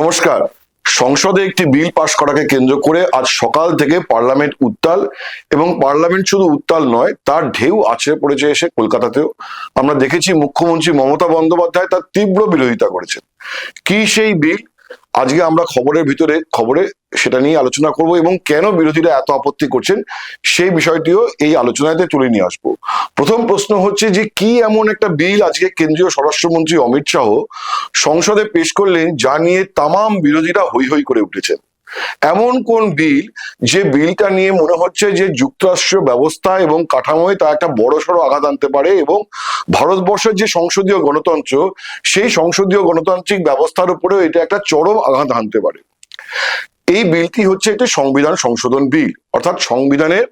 নমস্কার। সংসদে একটি বিল পাশ করাকে কেন্দ্র করে আজ সকাল থেকে পার্লামেন্ট উত্তাল এবং পার্লামেন্ট শুধু উত্তাল নয়, তার ঢেউ আছড়ে পড়েছে এসে কলকাতাতেও। আমরা দেখেছি মুখ্যমন্ত্রী মমতা বন্দ্যোপাধ্যায় তার তীব্র বিরোধিতা করেছেন। কি সেই বিল? আজকে আমরা খবরের ভিতরে, খবরে সেটা নিয়ে আলোচনা করব এবং কেন বিরোধীরা এত আপত্তি করছেন সেই বিষয়টিও এই আলোচনাতে তুলে নিয়ে আসব। প্রথম প্রশ্ন হচ্ছে যে কি এমন একটা বিল আজকে কেন্দ্রীয় স্বরাষ্ট্রমন্ত্রী অমিত শাহ সংসদে পেশ করলেন যা নিয়ে তামাম বিরোধীরা হৈ হৈ করে উঠেছেন? এমন কোন বিল যে বিলটা নিয়ে মনে হচ্ছে যে যুক্তরাষ্ট্র ব্যবস্থা এবং কাঠামোয় তা একটা বড় সড়ো আঘাত আনতে পারে এবং ভারতবর্ষের যে সংসদীয় গণতন্ত্র, সেই সংসদীয় গণতান্ত্রিক ব্যবস্থার উপরেও এটা একটা চরম আঘাত আনতে পারে। এই বিলটি হচ্ছে একটি সংবিধান সংশোধন বিল অর্থাৎ সংবিধানের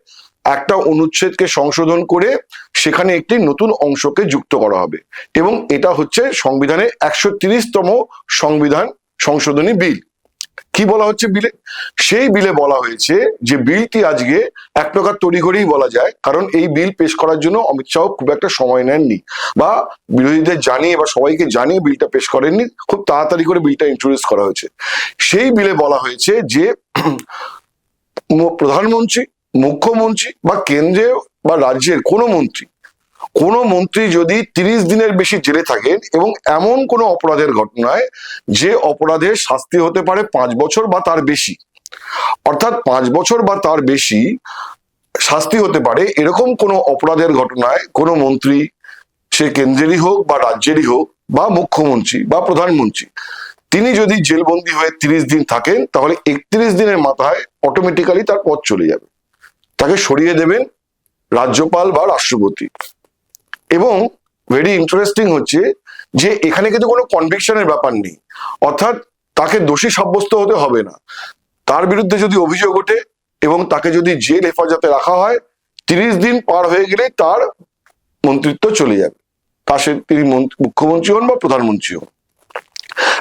একটা অনুচ্ছেদকে সংশোধন করে সেখানে একটি নতুন অংশকে যুক্ত করা হবে এবং এটা হচ্ছে সংবিধানের একশো তিরিশতম সংবিধান সংশোধনী বিল কি বলা হচ্ছে বিলে? সেই বিলে বলা হয়েছে যে বিলটি আজকে এক প্রকার তড়িঘড়িই বলা যায়, কারণ এই বিল পেশ করার জন্য অমিত শাহ খুব একটা সময় নেননি বা বিরোধীদের জানিয়ে বা সবাইকে জানিয়ে বিলটা পেশ করেননি, খুব তাড়াতাড়ি করে বিলটা ইন্ট্রোডিউস করা হয়েছে। সেই বিলে বলা হয়েছে যে প্রধানমন্ত্রী, মুখ্যমন্ত্রী বা কেন্দ্রের বা রাজ্যের কোনো মন্ত্রী কোনো মন্ত্রী যদি তিরিশ দিনের বেশি জেলে থাকেন এবং এমন কোনো অপরাধের ঘটনায় যে অপরাধের শাস্তি হতে পারে পাঁচ বছর বা তার বেশি, অর্থাৎ পাঁচ বছর বা তার বেশি শাস্তি হতে পারে, এরকম কোনো অপরাধের ঘটনায় কোনো মন্ত্রী, সে কেন্দ্রেরই হোক বা রাজ্যেরই হোক বা মুখ্যমন্ত্রী বা প্রধানমন্ত্রী, তিনি যদি জেলবন্দি হয়ে তিরিশ দিন থাকেন, তাহলে একত্রিশ দিনের মাথায় অটোমেটিক্যালি তার পথ চলে যাবে। তাকে সরিয়ে দেবেন রাজ্যপাল বা রাষ্ট্রপতি। এবং ভেরি ইন্টারেস্টিং হচ্ছে যে এখানে কিন্তু কোনো কনভিকশনের ব্যাপার নেই। অর্থাৎ তাকে দোষী সাব্যস্ত হতে হবে না। তার বিরুদ্ধে যদি অভিযোগ ওঠে এবং তাকে যদি জেল হেফাজতে রাখা হয়, তিরিশ দিন পার হয়ে গেলে তার মন্ত্রিত্ব চলে যাবে। তা সে তিনি মন্ত্রী- মুখ্যমন্ত্রী হন বা প্রধানমন্ত্রী হন।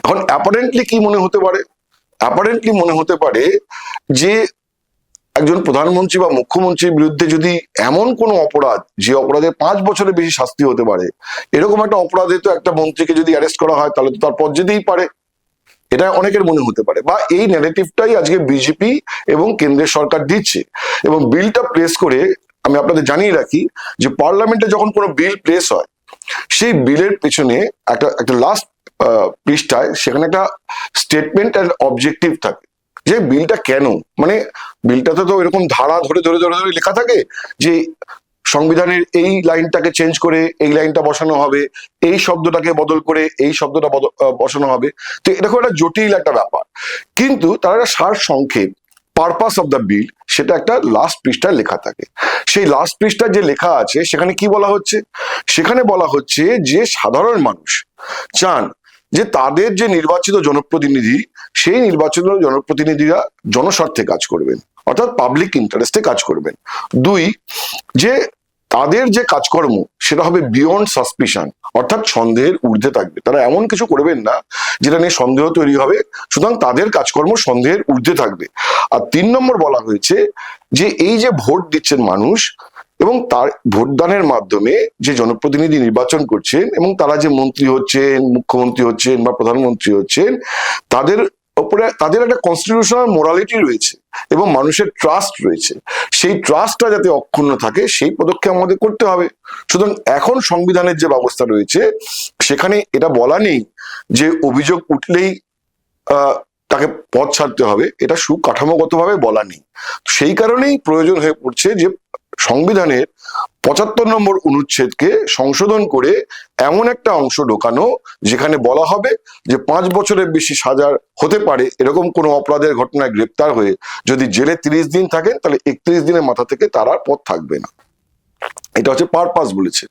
এখন অ্যাপারেন্টলি কি মনে হতে পারে? অ্যাপারেন্টলি মনে হতে পারে যে একজন প্রধানমন্ত্রী বা মুখ্যমন্ত্রীর বিরুদ্ধে যদি এমন কোনো অপরাধ, যে অপরাধে পাঁচ বছরের বেশি শাস্তি হতে পারে, এরকম একটা অপরাধে তো একটা মন্ত্রীকে যদি অ্যারেস্ট করা হয়, তাহলে তো তার পথ যেতেই পারে। এটা অনেকের মনে হতে পারে। বা এই নেগেটিভটাই আজকে বিজেপি এবং কেন্দ্রের সরকার দিচ্ছে। এবং বিলটা প্লেস করে আমি আপনাদের জানিয়ে রাখি যে পার্লামেন্টে যখন কোনো বিল প্লেস হয়, সেই বিলের পেছনে একটা একটা লাস্ট পৃষ্ঠায় সেখানে একটা স্টেটমেন্ট অ্যান্ড অবজেক্টিভ থাকে। যে বিলটা কেন? মানে বিলটাতে তো এরকম ধারা ধরে ধরে ধরে ধরে লেখা থাকে যে সংবিধানের এই লাইনটাকে চেঞ্জ করে এই লাইনটা বসানো হবে, এই শব্দটাকে বদল করে এই শব্দটা বসানো হবে। তো এটা খুব একটা জটিল একটা ব্যাপার। কিন্তু তার একটা সার সংক্ষেপ পারপাস অফ দ্য বিল সেটা একটা লাস্ট পৃষ্ঠায় লেখা থাকে। সেই লাস্ট পৃষ্ঠায় যে লেখা আছে, সেখানে কি বলা হচ্ছে? সেখানে বলা হচ্ছে যে সাধারণ মানুষ চান যে তাদের যে নির্বাচিত জনপ্রতিনিধি, সেই নির্বাচিত জনপ্রতিনিধিরা জনস্বার্থে কাজ করবেন, অর্থাৎ পাবলিক ইন্টারেস্টে কাজ করবেন। দুই, যে তাদের যে কাজকর্ম, সেটা হবে বিয়ন্ড সাসপিশন অর্থাৎ সন্দেহের ঊর্ধ্বে থাকবে। তারা এমন কিছু করবেন না, যেটা নিয়ে সন্দেহ তৈরি হবে, সুতরাং তাদের কাজকর্ম সন্দেহের ঊর্ধ্বে থাকবে। আর তিন নম্বর বলা হয়েছে যে, এই যে ভোট দিচ্ছেন মানুষ এবং তার ভোটদানের মাধ্যমে যে জনপ্রতিনিধি নির্বাচন করছেন এবং তারা যে মন্ত্রী হচ্ছেন, মুখ্যমন্ত্রী হচ্ছেন বা প্রধানমন্ত্রী হচ্ছেন, তাদের ওপরে, তাদের একটা কনস্টিটিউশনাল মোরালিটি রয়েছে এবং মানুষের ট্রাস্ট রয়েছে। সেই ট্রাস্টটা যাতে অক্ষুণ্ণ থাকে, সেই পদক্ষেপ আমাদের করতে হবে। সুতরাং এখন সংবিধানের যে ব্যবস্থা রয়েছে, সেখানে এটা বলা নেই যে অভিযোগ উঠলেই তাকে পথ ছাড়তে হবে। এটা সুকাঠামোগতভাবে বলা নেই। সেই কারণেই প্রয়োজন হয়ে পড়ছে যে সংবিধানের পঁচাত্তর নম্বর অনুচ্ছেদকে সংশোধন করে এমন একটা অংশ ঢোকানো যেখানে বলা হবে যে পাঁচ বছরের বেশি সাজার হতে পারে এরকম কোনো অপরাধের ঘটনায় গ্রেপ্তার হয়ে যদি জেলে তিরিশ দিন থাকেন, তাহলে একত্রিশ দিনের মাথা থেকে তার আর পথ থাকবে না। এটা হচ্ছে পারপাস বলেছে।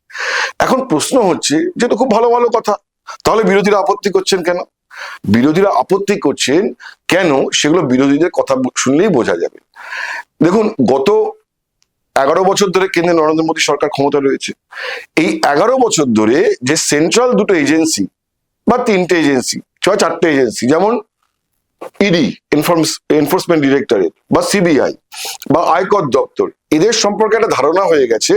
এখন প্রশ্ন হচ্ছে যেটা খুব ভালো ভালো কথা, তাহলে বিরোধীরা আপত্তি করছেন কেন? বিরোধীরা আপত্তি করছেন কেন? সেগুলো বিরোধীদের কথা শুনলেই বোঝা যাবে। দেখুন, গত এগারো বছর ধরে কেন্দ্রে নরেন্দ্র মোদী সরকার ক্ষমতা রয়েছে। এই এগারো বছর ধরে যে সেন্ট্রাল দুটো এজেন্সি বা তিনটে এজেন্সি ছয় চারটে এজেন্সি যেমন ইডি এনফোর্সমেন্ট ডিরেক্টরেট বা সিবিআই বা আয়কর দপ্তর, এদের সম্পর্কে একটা ধারণা হয়ে গেছে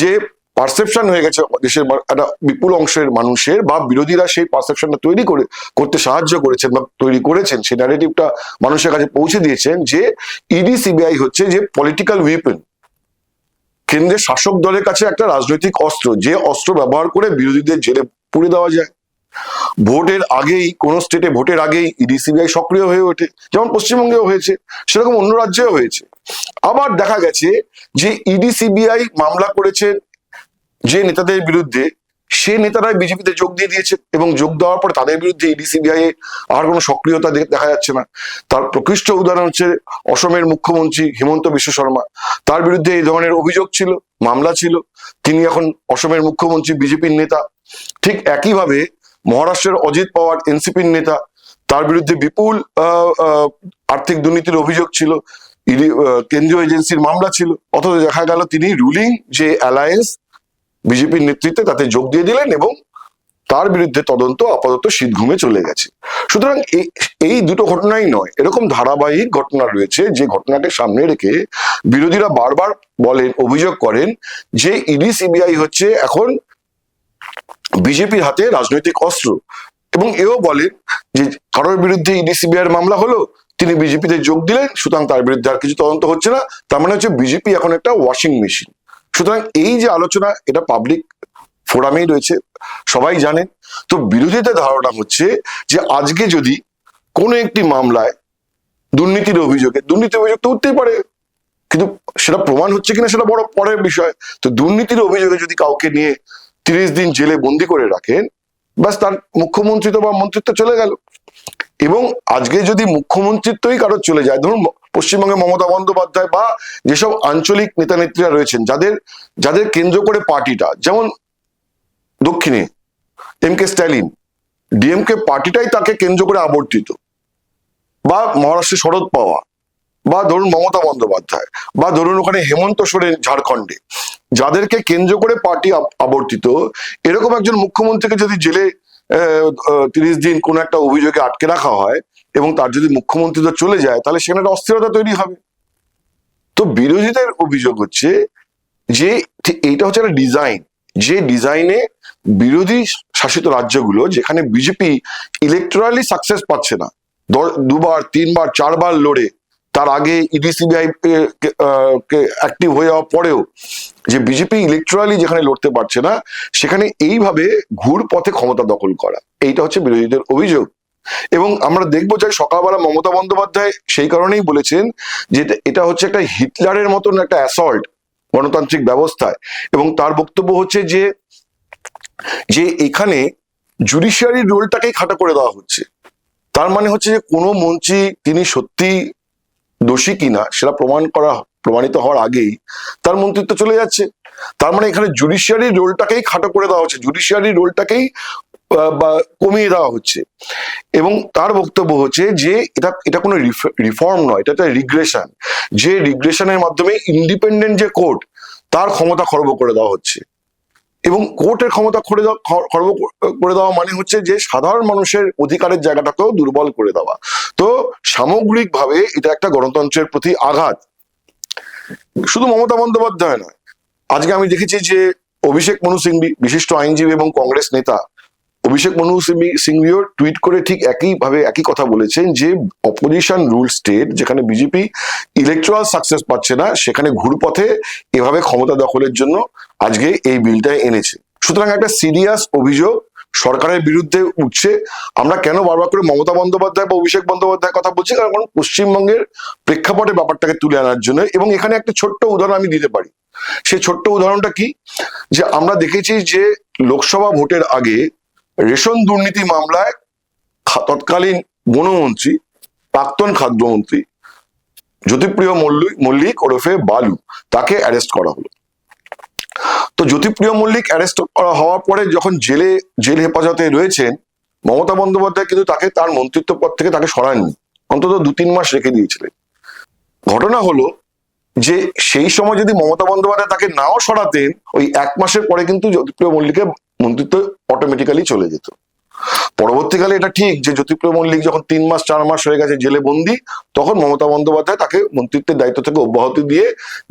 যে পারসেপশন হয়ে গেছে দেশের একটা বিপুল অংশের মানুষের বা বিরোধীরা সেই পারসেপশনটা তৈরি করে, করতে সাহায্য করেছেন বা তৈরি করেছেন। সেই ন্যারেটিভটা মানুষের কাছে পৌঁছে দিয়েছেন যে ইডি সিবিআই হচ্ছে যে পলিটিক্যাল উইপেন কেন্দ্রের শাসক দলের কাছে একটা রাজনৈতিক অস্ত্র, যে অস্ত্র ব্যবহার করে বিরোধীদের জেলে পুড়ে দেওয়া যায়। ভোটের আগেই, কোন স্টেটে ভোটের আগেই ইডি সিবিআই সক্রিয় হয়ে ওঠে, যেমন পশ্চিমবঙ্গেও হয়েছে, সেরকম অন্য রাজ্যেও হয়েছে। আবার দেখা গেছে যে ইডি সিবিআই মামলা করেছে যে নেতাদের বিরুদ্ধে সে নেতারাই বিজেপিতে যোগ দিয়ে দিয়েছে এবং যোগ দেওয়ার পরে তাদের বিরুদ্ধে ইডি সিবিআই আর কোনো সক্রিয়তা দেখা যাচ্ছে না। তার প্রকৃষ্ট উদাহরণ হচ্ছে অসমের মুখ্যমন্ত্রী হিমন্ত বিশ্ব শর্মা। তার বিরুদ্ধে এই ধরনের অভিযোগ ছিল, মামলা ছিল। তিনি এখন অসমের মুখ্যমন্ত্রী, বিজেপির নেতা। ঠিক একইভাবে মহারাষ্ট্রের অজিত পাওয়ার, এনসিপির নেতা। তার বিরুদ্ধে বিপুল আর্থিক দুর্নীতির অভিযোগ ছিল। কেন্দ্রীয় এজেন্সির মামলা ছিল। অথচ দেখা গেল তিনি রুলিং যে অ্যালায়েন্স বিজেপির নেতৃত্বে তাতে যোগ দিয়ে দিলেন এবং তার বিরুদ্ধে তদন্ত আপাতত শীত ঘুমে চলে গেছে। সুতরাং এই দুটো ঘটনাই নয়। এরকম ধারাবাহিক ঘটনা রয়েছে যে ঘটনাকে সামনে রেখে বিরোধীরা বারবার বলেন, অভিযোগ করেন যে ইডি, সিবিআই হচ্ছে এখন বিজেপির হাতে রাজনৈতিক অস্ত্র। এবং এও বলেন যে কারোর বিরুদ্ধে ইডি সিবিআই এর মামলা হলো, তিনি বিজেপিতে যোগ দিলেন, সুতরাং তার বিরুদ্ধে আর কিছু তদন্ত হচ্ছে না। তার মানে হচ্ছে বিজেপি এখন একটা ওয়াশিং মেশিন সুতরাং এই যে আলোচনা, এটা পাবলিক ফোরামেই রয়েছে, সবাই জানেন তো বিরোধীদের ধারণা হচ্ছে যে আজকে যদি কোনো একটি মামলায় দুর্নীতির অভিযোগে, দুর্নীতির অভিযোগ তো উঠতেই পারে, কিন্তু সেটা প্রমাণ হচ্ছে কিনা সেটা বড় পরের বিষয়। তো দুর্নীতির অভিযোগে যদি কাউকে নিয়ে তিরিশ দিন জেলে বন্দি করে রাখেন, ব্যাস তার মুখ্যমন্ত্রিত্ব বা মন্ত্রিত্ব চলে গেল। এবং আজকে যদি মুখ্যমন্ত্রিত্বই কারোর চলে যায়, ধরুন পশ্চিমবঙ্গে মমতা বন্দ্যোপাধ্যায় বা যেসব আঞ্চলিক নেতা নেত্রীরা রয়েছেন, যাদের যাদের কেন্দ্র করে পার্টিটা, যেমন দক্ষিণে, এম কে স্ট্যালিন ডিএমকে পার্টিটাই তাকে কেন্দ্র করে আবর্তিত। বা মহারাষ্ট্রে শরদ পাওয়া বা ধরুন মমতা বন্দ্যোপাধ্যায়, বা ধরুন ওখানে হেমন্ত সোরেন ঝাড়খণ্ডে, যাদেরকে কেন্দ্র করে পার্টি আবর্তিত, এরকম একজন মুখ্যমন্ত্রীকে যদি জেলে তিরিশ দিন কোন একটা অভিযোগে আটকে রাখা হয় এবং তার যদি মুখ্যমন্ত্রী তো চলে যায়, তাহলে সেখানে একটা অস্থিরতা তৈরি হবে। তো বিরোধীদের অভিযোগ হচ্ছে যে এইটা হচ্ছে একটা ডিজাইন যে ডিজাইনে বিরোধী শাসিত রাজ্যগুলো, যেখানে বিজেপি ইলেকট্রালি সাকসেস পাচ্ছে না দুবার, তিনবার, চারবার লড়ে, তার আগে ইডি, সিবিআই অ্যাক্টিভ হয়ে যাওয়ার পরেও যে বিজেপি ইলেকট্রালি যেখানে লড়তে পারছে না, সেখানে এইভাবে ঘুর পথে ক্ষমতা দখল করা। এইটা হচ্ছে বিরোধীদের অভিযোগ। এবং আমরা দেখব যে সকালবেলা মমতা বন্দ্যোপাধ্যায় সেই কারণেই বলেছেন যে এটা- হচ্ছে একটা হিটলারের মতন একটা অ্যাসল্ট গণতান্ত্রিক ব্যবস্থায়। এবং তার বক্তব্য হচ্ছে যে যে এখানে জুডিশিয়ারি রোলটাকেই খাটা করে দেওয়া হচ্ছে। তার মানে হচ্ছে যে কোনো মন্ত্রী তিনি সত্যি দোষী কিনা সেটা প্রমাণ করা প্রমাণিত হওয়ার আগেই তার মন্ত্রিত্ব চলে যাচ্ছে। তার মানে এখানে জুডিশিয়ারি রোলটাকেই খাটো করে দেওয়া হচ্ছে। জুডিশিয়ারি রোলটাকেই কমিয়ে দেওয়া হচ্ছে। এবং তার বক্তব্য হচ্ছে যে, এটা এটা কোনো রিফর্ম নয়, এটা একটা রিগ্রেশন। যে রিগ্রেশনের মাধ্যমে ইন্ডিপেন্ডেন্ট যে কোর্ট, তার ক্ষমতা খর্ব করে দেওয়া হচ্ছে। এবং কোর্টের ক্ষমতা করে দেওয়া খর্ব করে দেওয়া মানে হচ্ছে যে, সাধারণ মানুষের অধিকারের জায়গাটাকেও দুর্বল করে দেওয়া। তো সামগ্রিকভাবে এটা একটা গণতন্ত্রের প্রতি আঘাত। শুধু মমতা বন্দ্যোপাধ্যায় নয়। আজকে আমি দেখেছি যে, অভিষেক মনু সিংভি, বিশিষ্ট আইনজীবী এবং কংগ্রেস নেতা অভিষেক মনু সিংভি- সিংভিও টুইট করে ঠিক একইভাবে একই কথা বলেছেন যে অপোজিশন রুল স্টেট যেখানে বিজেপি ইলেকট্রাল সাকসেস পাচ্ছে না, সেখানে ঘুরপথে এভাবে ক্ষমতা দখলের জন্য আজকে এই বিলটা এনেছে। সুতরাং একটা সিরিয়াস অভিযোগ সরকারের বিরুদ্ধে উঠছে। আমরা কেন বারবার করে মমতা বন্দ্যোপাধ্যায় বা অভিষেক বন্দ্যোপাধ্যায় কথা বলছি? কারণ পশ্চিমবঙ্গের প্রেক্ষাপটে ব্যাপারটাকে তুলে আনার জন্য এবং এখানে একটা ছোট্ট উদাহরণ আমি দিতে পারি। সেই ছোট্ট উদাহরণটা কি? যে আমরা দেখেছি যে লোকসভা ভোটের আগে রেশন দুর্নীতি মামলায় তৎকালীন বনমন্ত্রী, প্রাক্তন খাদ্যমন্ত্রী জ্যোতিপ্রিয় মল্লিক মল্লিক ওরফে বালু, তাকে অ্যারেস্ট করা হলো। তো জ্যোতিপ্রিয় মল্লিক অ্যারেস্ট করা হওয়ার পরে যখন জেলে, জেল হেফাজতে রয়েছেন, মমতা বন্দ্যোপাধ্যায় কিন্তু তাকে তার মন্ত্রিত্ব পদ থেকে তাকে সরাননি। অন্তত দু তিন মাস রেখে দিয়েছিলেন। ঘটনা হলো যে সেই সময় যদি মমতা বন্দ্যোপাধ্যায় তাকে নাও সরাতেন, ওই এক মাসের পরে কিন্তু জ্যোতিপ্রিয় মল্লিকের মন্ত্রিত্ব অটোমেটিক্যালি চলে যেত। পরবর্তীকালে এটা ঠিক যে জ্যোতিপ্রিয় মল্লিক যখন তিন মাস, চার মাস হয়ে গেছে জেলে বন্দি, তখন মমতা বন্দ্যোপাধ্যায় তাকে মন্ত্রিত্বের দায়িত্ব থেকে অব্যাহতি দিয়ে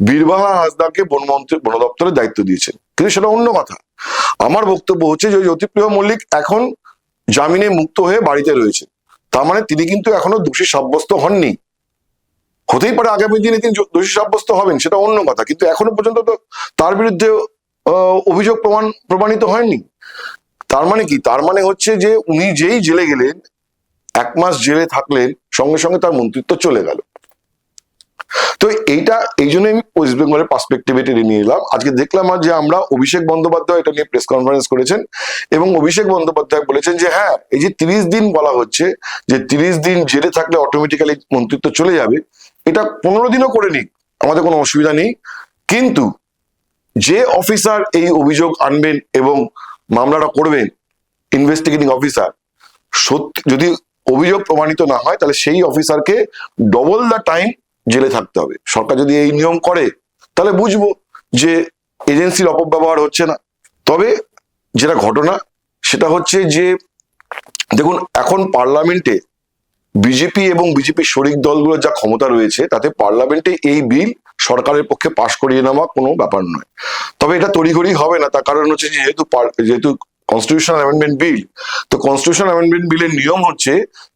বীরবাহা হাসদাকে বনমন্ত্রী বন দপ্তরের দায়িত্ব দিয়েছেন। কিন্তু সেটা অন্য কথা। আমার বক্তব্য হচ্ছে যে জ্যোতিপ্রিয় মল্লিক এখন জামিনে মুক্ত হয়ে বাড়িতে রয়েছে তার মানে তিনি কিন্তু এখনও দোষী সাব্যস্ত হননি। হতেই পারে আগামী দিনে তিনি দোষী সাব্যস্ত হবেন, সেটা অন্য কথা। কিন্তু এখনও পর্যন্ত তো তার বিরুদ্ধে অভিযোগ প্রমাণ, প্রমাণিত হয়নি। তার মানে কি? তার মানে হচ্ছে যে উনি যেই জেলে গেলেন, এক মাস জেলে থাকলেন, সঙ্গে সঙ্গে তার মন্ত্রিত্ব চলে গেল। তো এইটা, এই জন্য আমি ওয়েস্ট বেঙ্গলের পার্সপেক্টিভে টেনে নিয়ে এলাম। আজকে দেখলাম যে আমরা অভিষেক বন্দ্যোপাধ্যায় এটা নিয়ে প্রেস কনফারেন্স করেছেন এবং অভিষেক বন্দ্যোপাধ্যায় বলেছেন যে হ্যাঁ এই যে তিরিশ দিন বলা হচ্ছে যে তিরিশ দিন জেলে থাকলে অটোমেটিক্যালি মন্ত্রিত্ব চলে যাবে, এটা পনেরো দিনও করে নিক। আমাদের কোনো অসুবিধা নেই। কিন্তু যে অফিসার এই অভিযোগ আনবেন এবং মামলাটা করবেন ইনভেস্টিগেটিং অফিসার সত্যি যদি অভিযোগ প্রমাণিত না হয়, তাহলে সেই অফিসারকে ডবল দ্য টাইম জেলে থাকতে হবে। সরকার যদি এই নিয়ম করে, তাহলে বুঝব যে এজেন্সির অপব্যবহার হচ্ছে না। তবে যেটা ঘটনা, সেটা হচ্ছে যে, দেখুন, এখন পার্লামেন্টে বিজেপি এবং বিজেপির শরিক দলগুলোর যা ক্ষমতা রয়েছে, তাতে পার্লামেন্টে এই বিল সরকারের পক্ষে পাশ করিয়ে নেওয়া কোনো ব্যাপার নয়। তবে এটা তড়িঘড়ি হবে না, তার কারণ হচ্ছে যেহেতু যেহেতু কনস্টিটিউশনাল অ্যামেন্ডমেন্ট বিল তো কনস্টিটিউশনাল অ্যামেন্ডমেন্ট বিলের নিয়ম হচ্ছে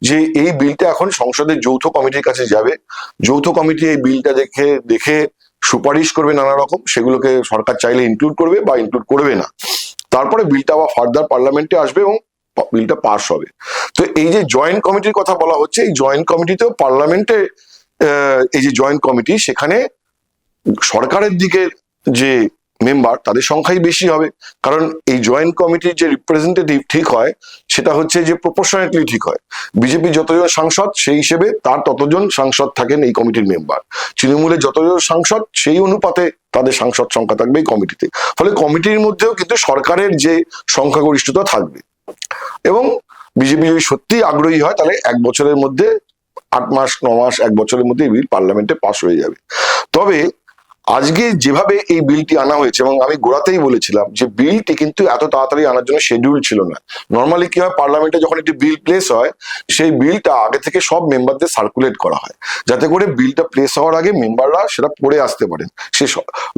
যে এই বিলটা এখন সংসদের যৌথ কমিটির কাছে যাবে। যৌথ কমিটি এই বিলটা দেখে দেখে সুপারিশ করবে নানা রকম, সেগুলোকে সরকার চাইলে ইনক্লুড করবে বা ইনক্লুড করবে না। তারপরে বিলটা আবার ফার্দার পার্লামেন্টে আসবে এবং বিলটা পাশ হবে। তো এই যে জয়েন্ট কমিটির কথা বলা হচ্ছে, এই জয়েন্ট কমিটিতেও পার্লামেন্টে এই যে জয়েন্ট কমিটি সেখানে সরকারের দিকের যে মেম্বার তাদের সংখ্যাই বেশি হবে। কারণ এই জয়েন্ট কমিটির যে রিপ্রেজেন্টেটিভ ঠিক হয়, সেটা হচ্ছে যে প্রপোর্শনেটলি ঠিক হয়। বিজেপি যতজন সাংসদ, সেই হিসেবে তার ততজন সাংসদ থাকেন এই কমিটির মেম্বার তৃণমূলের যতজন সাংসদ, সেই অনুপাতে তাদের সাংসদ সংখ্যা থাকবে এই কমিটিতে ফলে কমিটির মধ্যেও কিন্তু সরকারের যে সংখ্যাগরিষ্ঠতা থাকবে। এবং বিজেপি যদি সত্যি আগ্রহী হয়, তাহলে এক বছরের মধ্যে আট মাস, ন মাস, এক বছরের মধ্যে এই বিল পার্লামেন্টে পাশ হয়ে যাবে। তবে আজকে যেভাবে এই বিলটি আনা হয়েছে, এবং আমি গোড়াতেই বলেছিলাম যে বিলটি কিন্তু এত তাড়াতাড়ি আনার জন্য শিডিউল ছিল না। নর্মালি কি হয় পার্লামেন্টে যখন একটি বিল প্লেস হয়, সেই বিলটা আগে থেকে সব মেম্বারদের সার্কুলেট করা হয়। যাতে করে বিলটা প্লেস হওয়ার আগে মেম্বাররা সেটা পড়ে আসতে পারেন। সে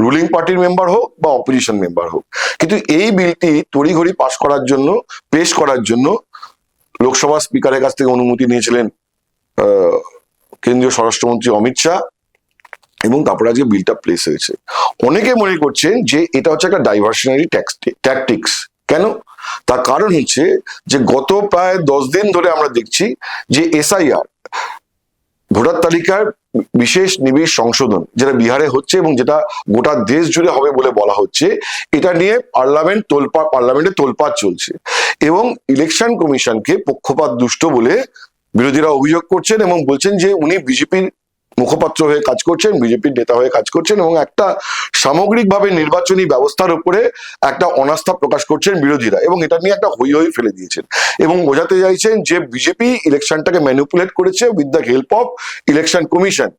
রুলিং পার্টির মেম্বার হোক বা অপোজিশন মেম্বার হোক। কিন্তু এই বিলটি তড়িঘড়ি পাশ করার জন্য, পেশ করার জন্য লোকসভা স্পিকারের কাছ থেকে অনুমতি নিয়েছিলেন কেন্দ্রীয় স্বরাষ্ট্রমন্ত্রী অমিত শাহ। এবং তারপরে আজকে বিলটা প্লেস হয়েছে। অনেকে মনে করছেন যে এটা হচ্ছে একটা ডাইভার্সনারি ট্যাকটিক্স কেন? তার কারণ হচ্ছে যে গত প্রায় দশ দিন ধরে আমরা দেখছি যে এসআইআর ভোটার তালিকার বিশেষ নিবিড় সংশোধন, যেটা বিহারে হচ্ছে এবং যেটা গোটা দেশ জুড়ে হবে বলে বলা হচ্ছে, এটা নিয়ে পার্লামেন্ট তোলপাড় পার্লামেন্টে তোলপাড় চলছে এবং ইলেকশন কমিশনকে পক্ষপাত দুষ্ট বলে বিরোধীরা অভিযোগ করছেন এবং বলছেন যে উনি বিজেপির মুখপাত্র হয়ে কাজ করছেন, বিজেপির নেতা হয়ে কাজ করছেন এবং একটা সামগ্রিকভাবে নির্বাচনী ব্যবস্থার উপরে একটা অনাস্থা প্রকাশ করছেন বিরোধীরা এবং এটা নিয়ে একটা হই হই ফেলে দিয়েছেন। এবং বোঝাতে চাইছেন যে বিজেপি ইলেকশনটাকে ম্যানিপুলেট করেছে with the help of election commission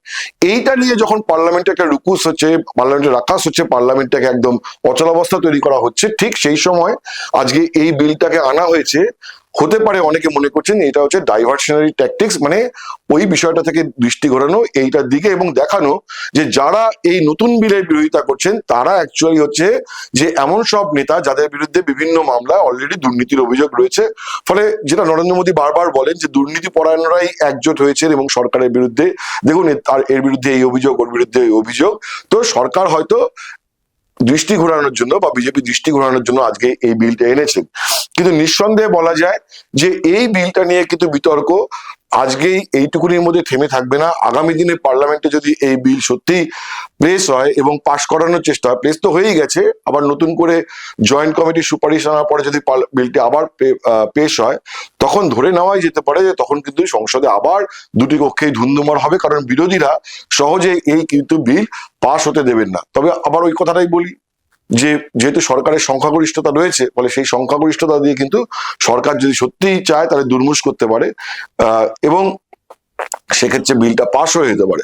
এইটা নিয়ে যখন পার্লামেন্টে একটা রুকুস হচ্ছে, পার্লামেন্টে রাখাস হচ্ছে, পার্লামেন্টটাকে একদম অচলাবস্থা তৈরি করা হচ্ছে, ঠিক সেই সময় আজকে এই বিলটাকে আনা হয়েছে। হতে পারে, অনেকে মনে করছেন এটা হচ্ছে ডাইভার্সনারি ট্যাকটিক্স মানে ওই বিষয়টা থেকে দৃষ্টি ঘোরানো এইটার দিকে এবং দেখানো যে যারা এই নতুন বিলের বিরোধিতা করছেন, তারা অ্যাকচুয়ালি হচ্ছে যে এমন সব নেতা যাদের বিরুদ্ধে বিভিন্ন মামলা অলরেডি দুর্নীতির অভিযোগ রয়েছে। ফলে যেটা নরেন্দ্র মোদী বারবার বলেন যে দুর্নীতি পরায়ণরাই একজোট হয়েছেন এবং সরকারের বিরুদ্ধে, দেখুন তার এর বিরুদ্ধে এই অভিযোগ, ওর বিরুদ্ধে এই অভিযোগ। তো সরকার হয়তো দৃষ্টি ঘোরানোর জন্য বা বিজেপি দৃষ্টি ঘোরানোর জন্য আজকে এই বিলটা এনেছেন কিন্তু নিঃসন্দেহে বলা যায় যে এই বিলটা নিয়ে কিন্তু বিতর্ক আজকেই এইটুকুনির মধ্যে থেমে থাকবে না। আগামী দিনে পার্লামেন্টে যদি এই বিল সত্যি প্লেস হয় এবং পাশ করানোর চেষ্টা হয় প্লেস তো হয়েই গেছে, আবার নতুন করে জয়েন্ট কমিটির সুপারিশ আনার পরে যদি বিলটি আবার পেশ হয়, তখন ধরে নেওয়াই যেতে পারে যে তখন কিন্তু সংসদে আবার দুটি কক্ষেই ধুন্ধুমার হবে, কারণ বিরোধীরা সহজে এই কিন্তু বিল পাশ হতে দেবেন না। তবে আবার ওই কথাটাই বলি যে, যেহেতু সরকারের সংখ্যাগরিষ্ঠতা রয়েছে, ফলে সেই সংখ্যাগরিষ্ঠতা দিয়ে কিন্তু সরকার যদি সত্যিই চায়, তাহলে দুর্মুষ করতে পারে। এবং সেক্ষেত্রে বিলটা পাশ হয়ে যেতে পারে।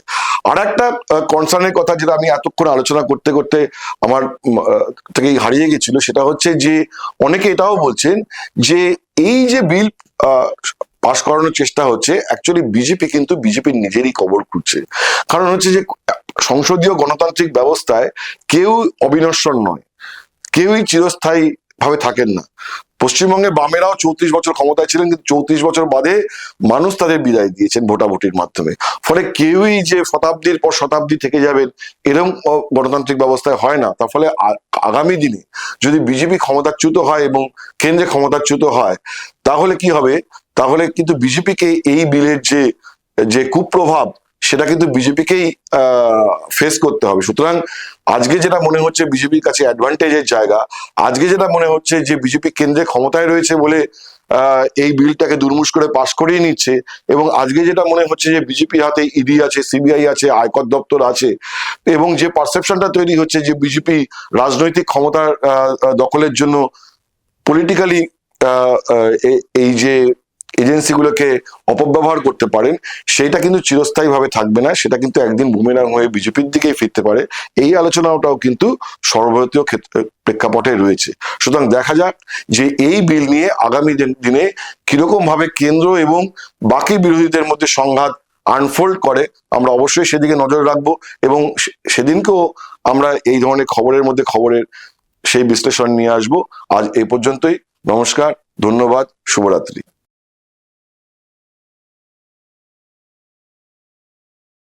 আর একটা কনসার্নের কথা যেটা আমি এতক্ষণ আলোচনা করতে করতে আমার থেকেই হারিয়ে গেছিল, সেটা হচ্ছে যে, অনেকে এটাও বলছেন যে, এই যে বিল পাশ করানোর চেষ্টা হচ্ছে অ্যাকচুয়ালি বিজেপি কিন্তু বিজেপির নিজেরই কবর খুঁজছে কারণ হচ্ছে যে, সংসদীয় গণতান্ত্রিক ব্যবস্থায় কেউ অবিনশ্বর নয়। কেউই চিরস্থায়ী ভাবে থাকেন না। পশ্চিমবঙ্গে বামেরাও চৌত্রিশ বছর ক্ষমতায় ছিলেন, কিন্তু চৌত্রিশ বছর বাদে মানুষ তাদের বিদায় দিয়েছেন ভোটাভুটির মাধ্যমে। ফলে কেউই যে শতাব্দীর পর শতাব্দী থেকে যাবেন এরকম গণতান্ত্রিক ব্যবস্থায় হয় না। তার ফলে আগামী দিনে যদি বিজেপি ক্ষমতাচ্যুত হয় এবং কেন্দ্রে ক্ষমতাচ্যুত হয়, তাহলে কি হবে? তাহলে কিন্তু বিজেপিকে এই বিলের যে যে কুপ্রভাব, সেটা কিন্তু বিজেপিকেই ফেস করতে হবে। সুতরাং আজকে যেটা মনে হচ্ছে বিজেপির কাছে অ্যাডভান্টেজের জায়গা, আজকে যেটা মনে হচ্ছে যে বিজেপি কেন্দ্রে ক্ষমতায় রয়েছে বলে এই বিলটাকে দুর্মুষ করে পাশ করিয়ে নিচ্ছে, এবং আজকে যেটা মনে হচ্ছে যে বিজেপির হাতে ইডি আছে সিবিআই আছে, আয়কর দপ্তর আছে, এবং যে পারসেপশনটা তৈরি হচ্ছে যে বিজেপি রাজনৈতিক ক্ষমতার দখলের জন্য পলিটিক্যালি এই যে এজেন্সিগুলোকে অপব্যবহার করতে পারেন সেটা কিন্তু চিরস্থায়ীভাবে থাকবে না, সেটা কিন্তু একদিন বুমেরাং হয়ে বিজেপির দিকেই ফিরতে পারে। এই আলোচনাটাও কিন্তু সর্বভারতীয় প্রেক্ষাপটে রয়েছে। সুতরাং দেখা যাক যে এই বিল নিয়ে আগামী দিন- দিনে কীরকম ভাবে কেন্দ্র এবং বাকি বিরোধীদের মধ্যে সংঘাত আনফোল্ড করে, আমরা অবশ্যই সেদিকে নজর রাখব এবং সেদিনকেও আমরা এই ধরনের খবরের মধ্যে খবরের সেই বিশ্লেষণ নিয়ে আসব। আজ এই পর্যন্তই। নমস্কার, ধন্যবাদ, শুভরাত্রি।